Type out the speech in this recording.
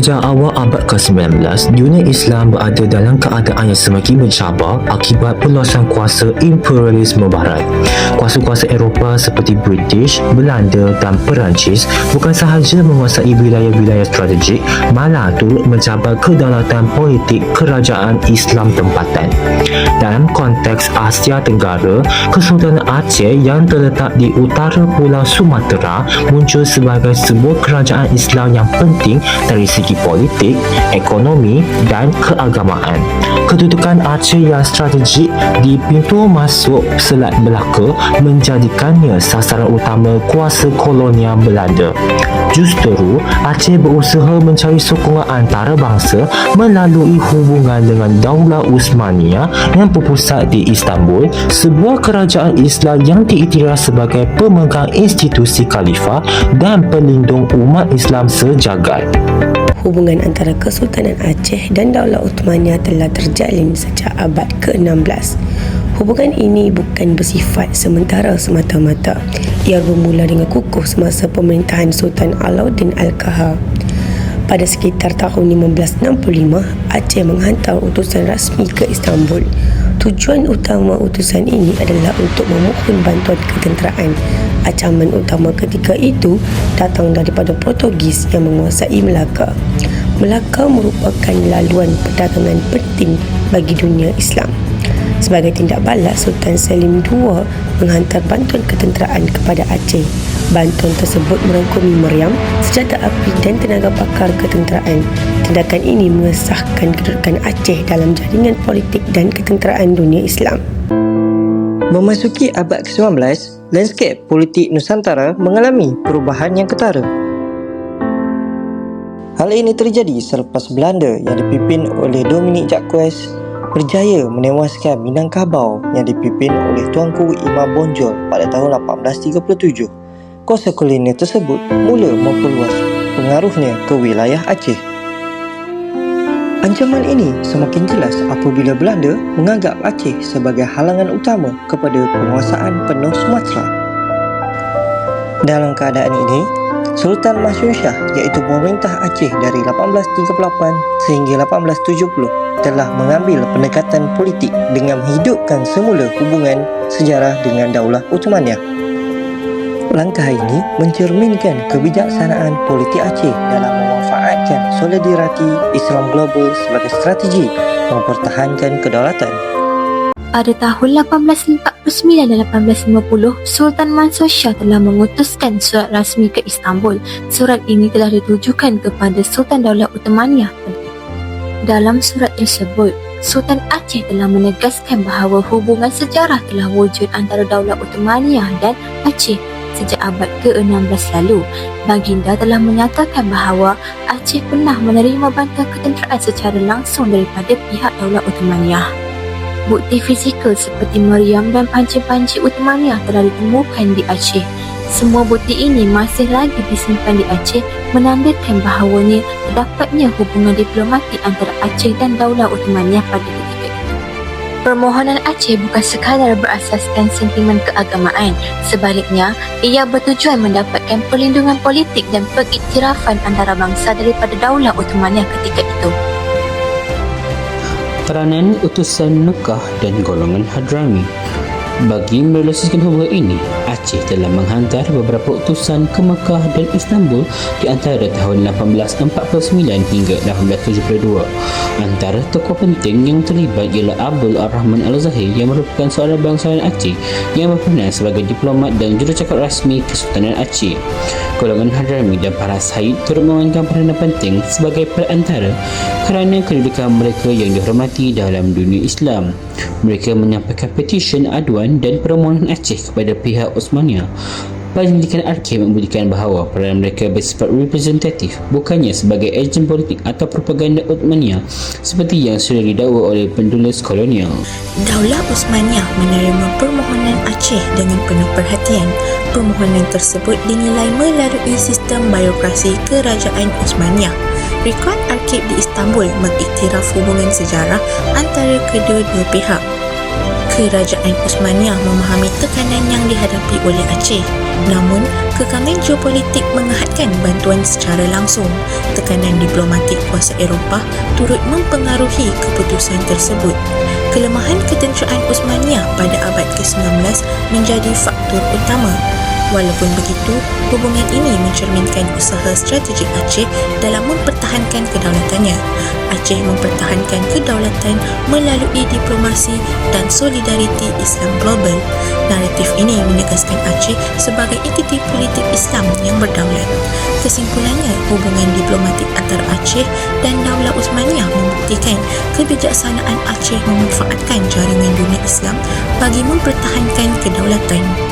Sejak awal abad ke-19, dunia Islam berada dalam keadaan yang semakin mencabar akibat peluasan kuasa imperialisme barat. Kuasa-kuasa Eropah seperti British, Belanda dan Perancis bukan sahaja menguasai wilayah-wilayah strategik, malah turut mencabar kedaulatan politik kerajaan Islam tempatan. Dalam konteks Asia Tenggara, Kesultanan Aceh yang terletak di utara Pulau Sumatera muncul sebagai sebuah kerajaan Islam yang penting dari segi politik, ekonomi dan keagamaan. Kedudukan Aceh yang strategik di pintu masuk Selat Melaka menjadikannya sasaran utama kuasa kolonial Belanda. Justru, Aceh berusaha mencari sokongan antarabangsa melalui hubungan dengan Daulah Usmania yang berpusat di Istanbul, sebuah kerajaan Islam yang diiktiraf sebagai pemegang institusi khalifah dan pelindung umat Islam sejagat. Hubungan antara Kesultanan Aceh dan Daulah Uthmaniyah telah terjalin sejak abad ke-16. Hubungan ini bukan bersifat sementara semata-mata. Ia bermula dengan kukuh semasa pemerintahan Sultan Alauddin Al-Kahar. Pada sekitar tahun 1565, Aceh menghantar utusan rasmi ke Istanbul. Tujuan utama utusan ini adalah untuk memohon bantuan ketenteraan. Ancaman utama ketika itu datang daripada Portugis yang menguasai Melaka. Melaka merupakan laluan perdagangan penting bagi dunia Islam. Sebagai tindak balas, Sultan Selim II menghantar bantuan ketenteraan kepada Aceh. Bantuan tersebut merangkumi meriam, senjata api dan tenaga pakar ketenteraan. Tindakan ini mengesahkan kedudukan Aceh dalam jaringan politik dan ketenteraan dunia Islam. Memasuki abad ke-19, lanskap politik Nusantara mengalami perubahan yang ketara. Hal ini terjadi selepas Belanda yang dipimpin oleh Dominic Jacques berjaya menewaskan Minangkabau yang dipimpin oleh Tuanku Imam Bonjol pada tahun 1837. Kuasa kolonial tersebut mula memperluas pengaruhnya ke wilayah Aceh. Ancaman ini semakin jelas apabila Belanda menganggap Aceh sebagai halangan utama kepada penguasaan penuh Sumatera. Dalam keadaan ini, Sultan Masyun Shah iaitu pemerintah Aceh dari 1838 sehingga 1870 telah mengambil pendekatan politik dengan menghidupkan semula hubungan sejarah dengan Daulah Uthmaniyah. Langkah ini mencerminkan kebijaksanaan politik Aceh dalam memanfaatkan solidariti Islam global sebagai strategi mempertahankan kedaulatan. Pada tahun 1849 dan 1850, Sultan Mansur Shah telah mengutuskan surat rasmi ke Istanbul. Surat ini telah ditujukan kepada Sultan Daulah Uthmaniyah. Dalam surat tersebut, Sultan Aceh telah menegaskan bahawa hubungan sejarah telah wujud antara Daulah Uthmaniyah dan Aceh sejak abad ke-16 lalu. Baginda telah menyatakan bahawa Aceh pernah menerima bantuan ketenteraan secara langsung daripada pihak Daulah Uthmaniyah. Bukti fizikal seperti meriam dan panci-panci Uthmaniyah telah ditemukan di Aceh. Semua bukti ini masih lagi disimpan di Aceh menandakan bahawanya terdapatnya hubungan diplomatik antara Aceh dan Daulah Uthmaniyah pada ketika itu. Permohonan Aceh bukan sekadar berasaskan sentimen keagamaan. Sebaliknya, ia bertujuan mendapatkan perlindungan politik dan pengiktirafan antarabangsa daripada Daulah Uthmaniyah ketika itu. Peranan utusan Mekah dan golongan Hadrami. Bagi merealisasikan hubungan ini, Aceh telah menghantar beberapa utusan ke Mekah dan Istanbul di antara tahun 1849 hingga 1872. Antara tokoh penting yang terlibat ialah Abdul Ar-Rahman Al-Zahir yang merupakan seorang bangsawan Aceh yang berperan sebagai diplomat dan jurucakap rasmi Kesultanan Aceh. Golongan Hadrami dan para Said turut memainkan peranan penting sebagai perantara kerana kedudukan mereka yang dihormati dalam dunia Islam. Mereka menyampaikan petisyen aduan dan permohonan Aceh kepada pihak Osmania. Penyelidikan Arkib membuktikan bahawa peranan mereka bersifat representatif bukannya sebagai ejen politik atau propaganda Uthmaniyah seperti yang sudah didakwa oleh pendulis kolonial. Daulah Uthmaniyah menerima permohonan Aceh dengan penuh perhatian. Permohonan tersebut dinilai melalui sistem birokrasi Kerajaan Uthmaniyah. Rekod Arkib di Istanbul mengiktiraf hubungan sejarah antara kedua-dua pihak. Kerajaan Uthmaniyah memahami tekanan yang dihadapi oleh Aceh. Namun, kekangan geopolitik mengahadkan bantuan secara langsung. Tekanan diplomatik kuasa Eropah turut mempengaruhi keputusan tersebut. Kelemahan ketenteraan Osmaniyah pada abad ke-19 menjadi faktor utama. Walaupun begitu, hubungan ini mencerminkan usaha strategik Aceh dalam mempertahankan kedaulatannya. Aceh mempertahankan kedaulatan melalui diplomasi dan solidariti Islam global. Naratif ini menegaskan Aceh sebagai entiti politik Islam yang berdaulat. Kesimpulannya, hubungan diplomatik antara Aceh dan Daulah Osmaniyah membuktikan kebijaksanaan Aceh memanfaatkan jaringan dunia Islam bagi mempertahankan kedaulatan.